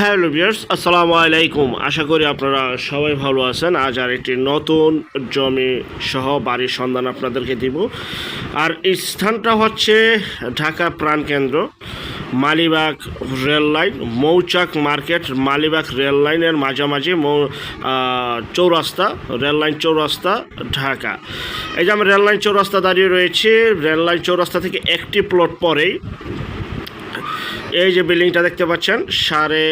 Hello বিয়ার্স আসসালামু আলাইকুম। আশা করি আপনারা সবাই ভালো আছেন। আজ আর একটি নতুন জমি সহ বাড়ির সন্ধান আপনাদেরকে দিব। আর এই স্থানটা হচ্ছে ঢাকা প্রাণকেন্দ্র Malibagh rail line, Mouchak market, Malibagh rail লাইনের মাঝামাঝি মৌ চৌরাস্তা, রেল লাইন চৌরাস্তা, ঢাকা। এই যে আমি রেল লাইন চৌরাস্তা দাঁড়িয়ে রয়েছে, রেল লাইন চৌরাস্তা থেকে একটি প্লট পরেই এই যে বিল্ডিংটা দেখতে পাচ্ছেন, সাড়ে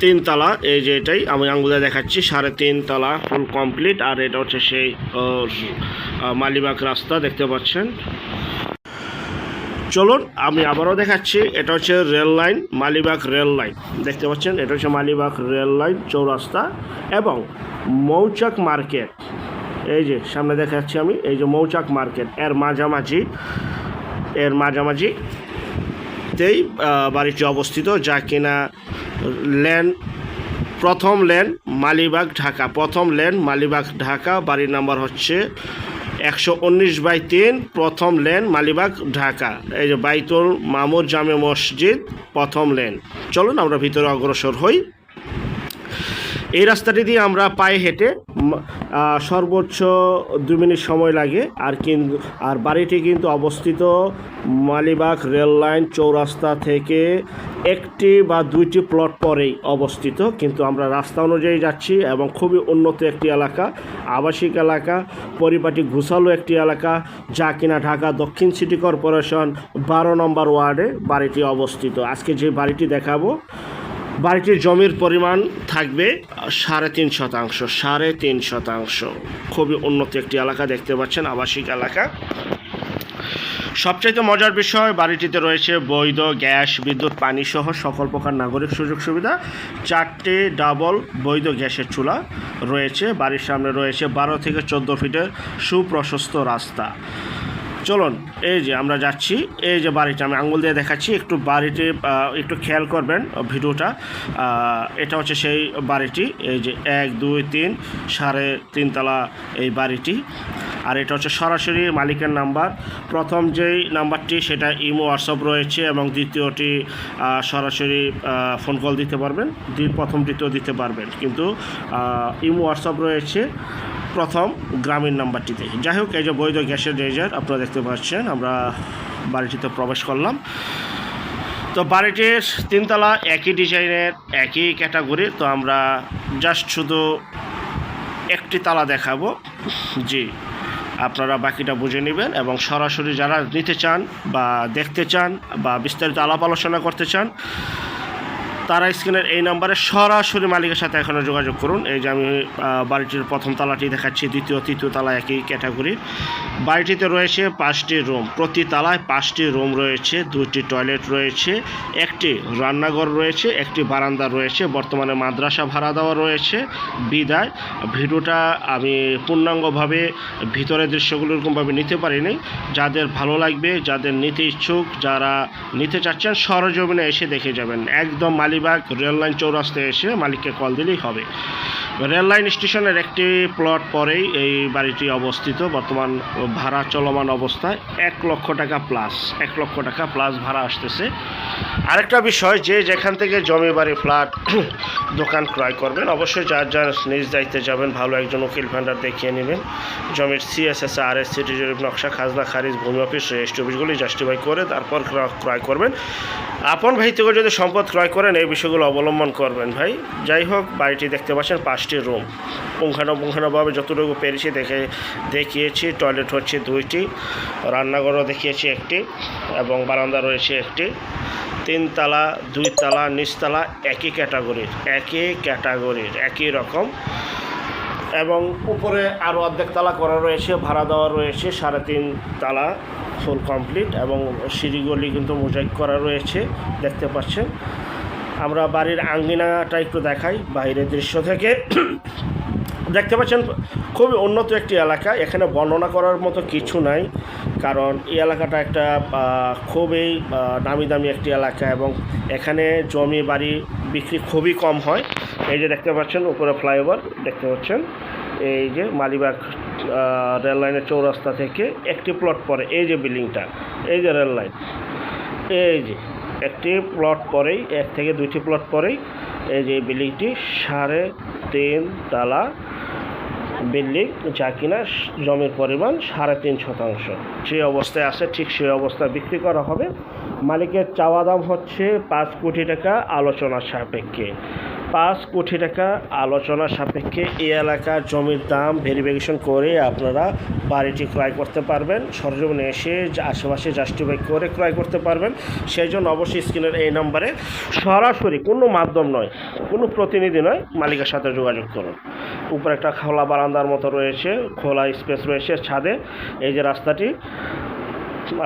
তিনতলা এই যে এটাই আমি আঙ্গুলে দেখাচ্ছি, সাড়ে তিনতলা ফুল কমপ্লিট আর এটা হচ্ছে সেই মালিবাগ রাস্তা দেখতে পাচ্ছেন। চলুন, আমি আবারও দেখাচ্ছি, এটা হচ্ছে rail line Malibagh rail line দেখতে পাচ্ছেন, এটা হচ্ছে মালিবাগ রেল লাইন চৌরাস্তা এবং মৌচাক মার্কেট। এই যে, সামনে দেখাচ্ছি আমি, এই যে মৌচাক মার্কেট, এর মাঝামাঝি এর মাঝামাঝি তেই আহ, বাড়িটি অবস্থিত যা কিনা লেন প্রথম লেন মালিবাগ ঢাকা। প্রথম লেন মালিবাগ ঢাকা। বাড়ির নাম্বার হচ্ছে একশো উনিশ বাই তিন প্রথম লেন মালিবাগ ঢাকা। এই যে বাইতুল মামুর জামে মসজিদ প্রথম লেন। চলুন আমরা ভিতরে অগ্রসর হই। এই রাস্তাটি দিয়ে আমরা পায়ে হেঁটে সর্বোচ্চ দু মিনিট সময় লাগে। আর কিন্তু আর বাড়িটি কিন্তু অবস্থিত মালিবাগ রেল লাইন চৌরাস্তা থেকে একটি বা দুইটি প্লট পরেই অবস্থিত। কিন্তু আমরা রাস্তা অনুযায়ী যাচ্ছি এবং খুবই উন্নত একটি এলাকা, আবাসিক এলাকা, পরিপাটি ঘুষালো একটি এলাকা, যা কিনা ঢাকা দক্ষিণ সিটি কর্পোরেশন বারো নম্বর ওয়ার্ডে বাড়িটি অবস্থিত। আজকে যে বাড়িটি দেখাবো বাড়িটির জমির পরিমাণ থাকবে সাড়ে তিন শতাংশ, সাড়ে তিন শতাংশ। খুবই উন্নত একটি এলাকা দেখতে পাচ্ছেন, আবাসিক এলাকা। সবচাইতে মজার বিষয়, বাড়িটিতে রয়েছে বৈধ গ্যাস, বিদ্যুৎ পানি সহ সকল প্রকার নাগরিক সুযোগ সুবিধা। চারটি ডাবল বৈধ গ্যাসের চুলা রয়েছে। বাড়ির সামনে রয়েছে বারো থেকে চোদ্দ ফিটের সুপ্রশস্ত রাস্তা। চলুন, এই যে আমরা যাচ্ছি, এই যে বাড়িটা আমি আঙুল দিয়ে দেখাচ্ছি, একটু বাড়িটি একটু খেয়াল করবেন ভিডিওটা এটা হচ্ছে সেই বাড়িটি, এই যে এক, দুই, তিন, সাড়ে তিনতলা এই বাড়িটি, আর এটা হচ্ছে সরাসরি মালিকের নাম্বার, প্রথম যেই নাম্বারটি সেটা ইমো, হোয়াটসঅ্যাপ রয়েছে এবং দ্বিতীয়টি সরাসরি ফোন কল দিতে পারবেন, দ্বি- প্রথমটিতেও দিতে পারবেন, কিন্তু ইমো, হোয়াটসঅ্যাপ রয়েছে প্রথম গ্রামীণ নাম্বারটিতে। যাই হোক, এই যে বৈধ গ্যাসের রেজার আপনারা দেখতে পাচ্ছেন, আমরা বাড়িটিতে প্রবেশ করলাম। তো বাড়িটির তিনতলা একই ডিজাইনের, একই ক্যাটাগরি, তো আমরা জাস্ট শুধু একটি তালা দেখাবো। জি, আপনারা বাকিটা বুঝে নেবেন এবং সরাসরি যারা নিতে চান বা দেখতে চান বা বিস্তারিত আলাপ আলোচনা করতে চান তারা স্ক্রিনের এই নাম্বারে সরাসরি মালিকের সাথে এখনও যোগাযোগ করুন। এই যে আমি বাড়িটির প্রথম তালাটি দেখাচ্ছি, দ্বিতীয়, তৃতীয় তালা একই ক্যাটাগরির বাড়িটিতে রয়েছে পাঁচটি রুম। প্রতি তালায় পাঁচটি রুম রয়েছে, দুটি টয়লেট রয়েছে, একটি রান্নাঘর রয়েছে, একটি বারান্দা রয়েছে, বর্তমানে মাদ্রাসা ভাড়া দেওয়া রয়েছে, বিদায়। ভিডিওটা আমি পূর্ণাঙ্গভাবে ভিতরের দৃশ্যগুলো এরকমভাবে নিতে পারিনি। যাদের ভালো লাগবে, যাদের নিতে ইচ্ছুক, যারা নিতে চাচ্ছেন, সরজমিনে এসে দেখে যাবেন। একদম মালিবাগ রেল লাইন চৌরাস্তায় এসে মালিককে কল দিলেই হবে। রেল লাইন স্টেশনের একটি প্লট পরেই এই বাড়িটি অবস্থিত। বর্তমান ভাড়া চলমান অবস্থায় এক লক্ষ টাকা প্লাস এক লক্ষ টাকা প্লাস ভাড়া আসতেছে। আরেকটা বিষয়, যে যেখান থেকে জমি বাড়ি, ফ্ল্যাট, দোকান ক্রয় করবেন, অবশ্যই যার যার নিজ দায়িত্বে যাবেন, ভালো একজন উকিল ভান্ডার দেখিয়ে নেবেন। জমির সিএসএস আর এস সিটি জরিপ নকশা, খাজনা, খারিজ, ভূমি অফিস, রেজিস্ট্রি অফিসগুলি জাস্টিফাই করে তারপর ক্র- ক্রয় করবেন। আপন ভাই থেকে যদি সম্পদ ক্রয় করেন, এই বিষয়গুলো অবলম্বন করবেন ভাই। যাই হোক, বাড়িটি দেখতে পাচ্ছেন, পাঁচটি রুম পুঙ্খানুপুঙ্খানুভাবে যতটুকু পেরেছি দেখে, দেখিয়েছি টয়লেট হচ্ছে দুইটি, রান্নাঘরও দেখিয়েছি একটি এবং বারান্দা রয়েছে একটি। তিনতলা, দুইতলা, নিচতলা একই ক্যাটাগরির একই ক্যাটাগরির একই রকম। এবং উপরে আরও অর্ধেক তালা করা রয়েছে, ভাড়া দেওয়া রয়েছে, সাড়ে তিন তালা ফুল কমপ্লিট এবং সিঁড়িগুলি কিন্তু মোজাইক করা রয়েছে, দেখতে পাচ্ছেন। আমরা বাড়ির আঙ্গিনাটা একটু দেখাই, বাইরের দৃশ্য থেকে। দেখতে পাচ্ছেন, খুবই উন্নত একটি এলাকা। এখানে বর্ণনা করার মতো কিছু নাই, কারণ এই এলাকাটা একটা খুবই দামি দামি একটি এলাকা এবং এখানে জমি বাড়ি বিক্রি খুবই কম হয়। এই যে দেখতে পাচ্ছেন, উপরে ফ্লাইওভার দেখতে পাচ্ছেন। এই যে মালিবাগ রেল লাইনের চৌরাস্তা থেকে একটি প্লট পরে এই যে বিল্ডিংটা, এই যে রেল লাইন, এই যে। একটি প্লট পরেই, এক থেকে দুইটি প্লট পরেই এই যে বিল্ডিংটি সাড়ে তিন তালা বিল্ডিং, যা কিনা জমির পরিমাণ সাড়ে তিন শতাংশ। যে অবস্থায় আছে, ঠিক সেই অবস্থা বিক্রি করা হবে। মালিকের চাওয়া দাম হচ্ছে পাঁচ কোটি টাকা, আলোচনা সাপেক্ষে। পাঁচ কোটি টাকা আলোচনা সাপেক্ষে এই এলাকার জমির দাম ভেরিফিকেশন করে আপনারা বাড়িটি ক্রয় করতে পারবেন। সরজমিনে এসে আশেপাশে জাস্টিফাই করে ক্রয় করতে পারবেন। সেই জন্য অবশ্যই স্ক্রিনের এই নম্বরে সরাসরি কোনো মাধ্যম নয়, কোনো প্রতিনিধি নয়, মালিকের সাথে যোগাযোগ করুন। উপরে একটা খোলা বারান্দার মতো রয়েছে, খোলা স্পেস রয়েছে ছাদে। এই যে রাস্তাটি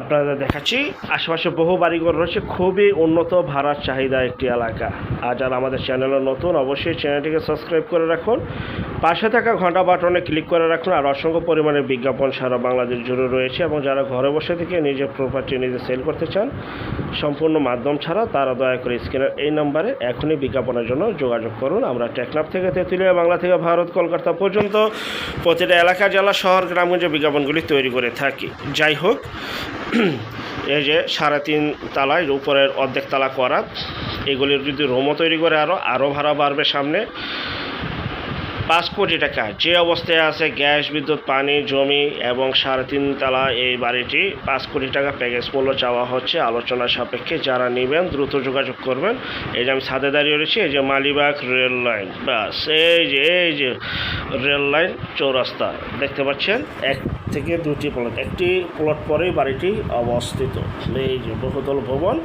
আপনাদের দেখাচ্ছি। আশেপাশে বহু বাড়িঘর রয়েছে, খুবই উন্নত ভাড়ার চাহিদা একটি এলাকা। আর যারা আমাদের চ্যানেলে নতুন, অবশ্যই চ্যানেলটিকে সাবস্ক্রাইব করে রাখুন। পাশে থাকা ঘণ্টা বাটনে ক্লিক করে রাখুন, আর অসংখ্য পরিমাণে বিজ্ঞাপন সারা বাংলাদেশ জুড়ে রয়েছে। এবং যারা ঘরে বসে থেকে নিজের প্রপার্টি নিজে সেল করতে চান সম্পূর্ণ মাধ্যম ছাড়া তারা দয়া করে স্ক্রিনের এই নম্বরে এখনই বিজ্ঞাপনের জন্য যোগাযোগ করুন। আমরা টেকনাফ থেকে তেঁতুলিয়া বাংলা থেকে ভারত, কলকাতা পর্যন্ত প্রতিটা এলাকা, জেলা, শহর, গ্রামগঞ্জে বিজ্ঞাপনগুলি তৈরি করে থাকি। যাই হোক, এই যে সাড়ে তিন তালায় উপরের অর্ধেক তালা করা, এগুলির যদি রোমও তৈরি করে আরও আরও ভাড়া বাড়বে সামনে। পাঁচ কোটি টাকা। যে অবস্থায় আছে, গ্যাস, বিদ্যুৎ, পানি, জমি এবং সাড়ে তিন তালা এই বাড়িটি, পাঁচ কোটি টাকা প্যাকেজ মূল্য চাওয়া হচ্ছে আলোচনা সাপেক্ষে। যারা নেবেন, দ্রুত যোগাযোগ করবেন। এই যে আমি ছাদে দাঁড়িয়ে রয়েছি, এই যে মালিবাগ রেল লাইন। বাস এই যে এই যে রেল লাইন চৌরাস্তা। দেখতে পাচ্ছেন, এক থেকে দুটি প্লট একটি প্লট পরেই বাড়িটি অবস্থিত। এই যে বহুতল ভবন,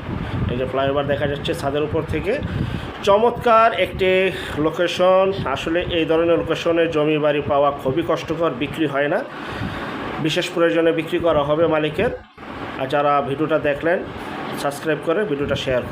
এই যে ফ্লাইওভার দেখা যাচ্ছে ছাদের উপর থেকে। চমৎকার একটি লোকেশন আসলে এই ধরনের লোকেশনে জমি বাড়ি পাওয়া খুবই কষ্টকর, বিক্রি হয় না। বিশেষ প্রয়োজনে বিক্রি করা হবে মালিকের। আর যারা ভিডিওটা দেখলেন সাবস্ক্রাইব করে ভিডিওটা শেয়ার করে